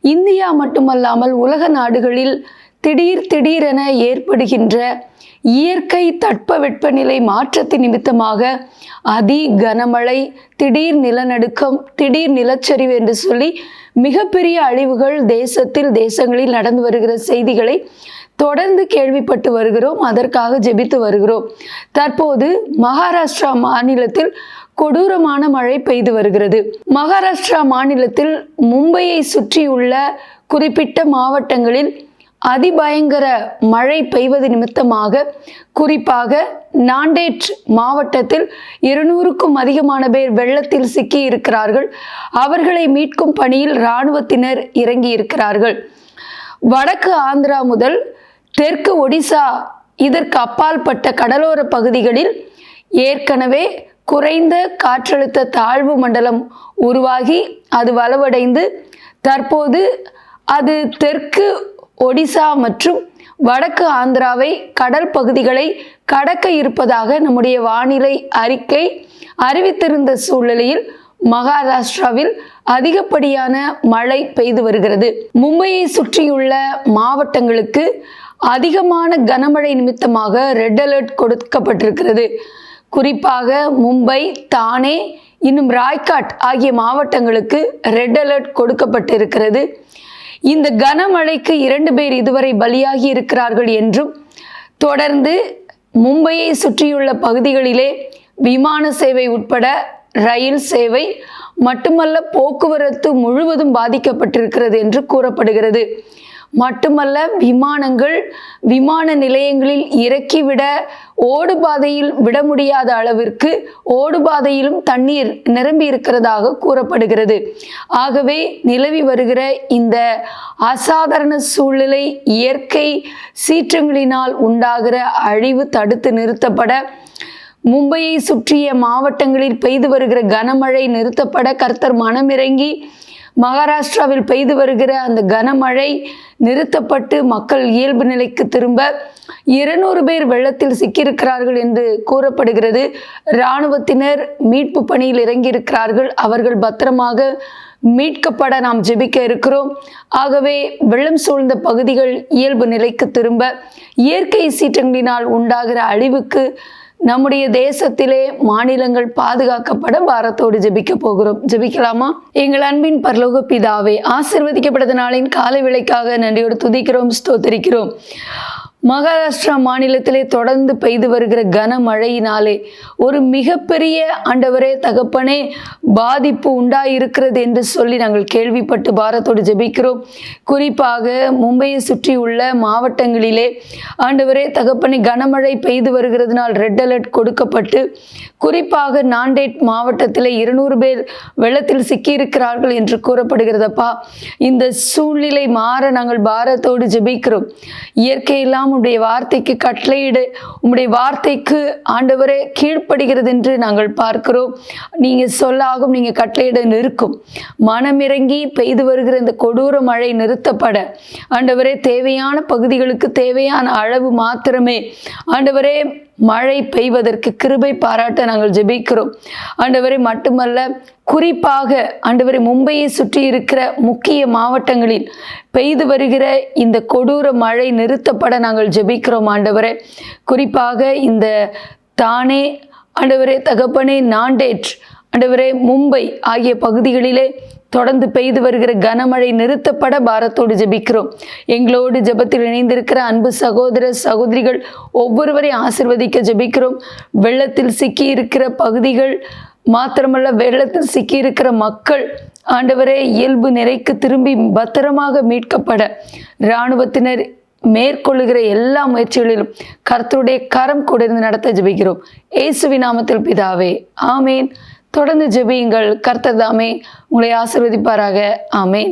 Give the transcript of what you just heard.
India மட்டுமல்லாமல் உலக நாடுகளில் திடீர் திடீரென ஏற்படுகின்ற இயற்கை தட்பவெப்பநிலை மாற்றத்தின் நிமித்தமாக அதி கனமழை திடீர் நிலநடுக்கம் திடீர் நிலச்சரிவு என்று சொல்லி மிகப்பெரிய அழிவுகள் தேசத்தில் தேசங்களில் நடந்து வருகிற செய்திகளை தொடர்ந்து கேள்விப்பட்டு வருகிறோம். அதற்காக ஜெபித்து வருகிறோம். தற்போது மகாராஷ்டிரா மாநிலத்தில் கொடூரமான மழை பெய்து வருகிறது. மகாராஷ்டிரா மாநிலத்தில் மும்பையை சுற்றியுள்ள குறிப்பிட்ட மாவட்டங்களில் அதிபயங்கர மழை பெய்வது நிமித்தமாக குறிப்பாக நாண்டேட் மாவட்டத்தில் இருநூறுக்கும் அதிகமான பேர் வெள்ளத்தில் சிக்கி இருக்கிறார்கள் அவர்களை மீட்கும் பணியில் இராணுவத்தினர் இறங்கி இருக்கிறார்கள் வடக்கு ஆந்திரா முதல் தெற்கு ஒடிசா இதற்கு அப்பால்பட்ட கடலோர பகுதிகளில் ஏற்கனவே குறைந்த காற்றழுத்த தாழ்வு மண்டலம் உருவாகி அது வலுவடைந்து தற்போது அது தெற்கு ஒடிசா மற்றும் வடக்கு ஆந்திராவை கடல் பகுதிகளை கடக்க இருப்பதாக நம்முடைய வானிலை அறிக்கை அறிவித்திருந்த சூழ்நிலையில் மகாராஷ்டிராவில் அதிகப்படியான மழை பெய்து வருகிறது. மும்பையை சுற்றியுள்ள மாவட்டங்களுக்கு அதிகமான கனமழை நிமித்தமாக ரெட் அலர்ட் கொடுக்கப்பட்டிருக்கிறது. குறிப்பாக மும்பை தானே இன்னும் ராய்காட் ஆகிய மாவட்டங்களுக்கு ரெட் அலர்ட் கொடுக்கப்பட்டிருக்கிறது. இந்த கனமழைக்கு இரண்டு பேர் இதுவரை பலியாகி இருக்கிறார்கள் என்றும் தொடர்ந்து மும்பையை சுற்றியுள்ள பகுதிகளிலே விமான சேவை உட்பட ரயில் சேவை மட்டுமல்ல போக்குவரத்து முழுவதும் பாதிக்கப்பட்டிருக்கிறது என்று கூறப்படுகிறது. மட்டுமல்ல விமானங்கள் விமான நிலையங்களில் இறக்கிவிட ஓடுபாதையில் விட முடியாத அளவிற்கு ஓடுபாதையிலும் தண்ணீர் நிரம்பி இருக்கிறதாக கூறப்படுகிறது. ஆகவே நிலவி வருகிற இந்த அசாதாரண சூழ்நிலை இயற்கை சீற்றங்களினால் உண்டாகிற அழிவு தடுத்து நிறுத்தப்பட மும்பையை சுற்றிய மாவட்டங்களில் பெய்து வருகிற கனமழை நிறுத்தப்பட கர்த்தர் மனமிறங்கி மகாராஷ்டிராவில் பெய்து வருகிற அந்த கனமழை நிறுத்தப்பட்டு மக்கள் இயல்பு நிலைக்கு திரும்ப இருநூறு பேர் வெள்ளத்தில் சிக்கியிருக்கிறார்கள் என்று கூறப்படுகிறது. இராணுவத்தினர் மீட்பு பணியில் இறங்கியிருக்கிறார்கள். அவர்கள் பத்திரமாக மீட்கப்பட நாம் ஜெபிக்க இருக்கிறோம். ஆகவே வெள்ளம் சூழ்ந்த பகுதிகள் இயல்பு நிலைக்கு திரும்ப இயற்கை சீற்றங்களினால் உண்டாகிற அழிவுக்கு நம்முடைய தேசத்திலே மாநிலங்கள் பாதுகாக்கப்பட பாரத்தோடு ஜெபிக்க போகிறோம். ஜெபிக்கலாமா? எங்கள் அன்பின் பரலோக பிதாவே ஆசிர்வதிக்கப்பட்ட நாளின் காலை விலைக்காக நன்றியோடு துதிக்கிறோம் ஸ்தோத்திரிக்கிறோம். மகாராஷ்டிரா மாநிலத்திலே தொடர்ந்து பெய்து வருகிற கனமழையினாலே ஒரு மிகப்பெரிய ஆண்டவரே தகப்பனே பாதிப்பு உண்டாயிருக்கிறது என்று சொல்லி நாங்கள் கேள்விப்பட்டு பாரத்தோடு ஜெபிக்கிறோம். குறிப்பாக மும்பையை சுற்றி உள்ள மாவட்டங்களிலே ஆண்டவரே தகப்பனே கனமழை பெய்து வருகிறதுனால் ரெட் அலர்ட் கொடுக்கப்பட்டு குறிப்பாக நாண்டேட் மாவட்டத்தில் இருநூறு பேர் வெள்ளத்தில் சிக்கியிருக்கிறார்கள் என்று கூறப்படுகிறதப்பா. இந்த சூழ்நிலை மாற நாங்கள் பாரத்தோடு ஜெபிக்கிறோம். இயற்கையெல்லாம் உம்முடைய வார்த்தைக்கு கட்டளையிடு. உம்முடைய வார்த்தைக்கு ஆண்டவரே கீழ்ப்படுகிறது என்று நாங்கள் பார்க்கிறோம். நீங்கள் சொல்லாகும் நீங்கள் கட்டளையிட நிற்கும். மனமிறங்கி பெய்து வருகிற இந்த கொடூர மழை நிறுத்தப்பட. ஆண்டவரே தேவையான பகுதிகளுக்கு தேவையான அளவு மாத்திரமே. ஆண்டவரே மழை பெய்வதற்கு கிருபை பாராட்ட நாங்கள் ஜெபிக்கிறோம். ஆண்டவரை மட்டுமல்ல குறிப்பாக ஆண்டவரை மும்பையை சுற்றி இருக்கிற முக்கிய மாவட்டங்களில் பெய்து வருகிற இந்த கொடூர மழை நிறுத்தப்பட நாங்கள் ஜெபிக்கிறோம் ஆண்டவரே. குறிப்பாக இந்த தானே ஆண்டவரே தகப்பனே நாண்டேட் ஆண்டவரே மும்பை ஆகிய பகுதிகளிலே தொடர்ந்து பெய்து வருகிற கனமழை நிறுத்தப்பட பாரத்தோடு ஜெபிக்கிறோம். எங்களோடு ஜெபத்தில் இணைந்திருக்கிற அன்பு சகோதர சகோதரிகள் ஒவ்வொருவரையும் ஆசிர்வதிக்க ஜெபிக்கிறோம். வெள்ளத்தில் சிக்கி இருக்கிற பகுதிகள் மாத்திரமல்ல வெள்ளத்தில் சிக்கி இருக்கிற மக்கள் ஆண்டவரே இயல்பு நிறைக்கு திரும்பி பத்திரமாக மீட்கப்பட. இராணுவத்தினர் மேற்கொள்ளுகிற எல்லா முயற்சிகளிலும் கர்த்தருடைய கரம் கொடுத்து நடத்த ஜெபிக்கிறோம். இயேசுவி நாமத்தில் பிதாவே ஆமேன். தொடர்ந்து ஜெபியுங்கள். கர்த்தர் தாமே உங்களை ஆசிர்வதிப்பாராக. ஆமேன்.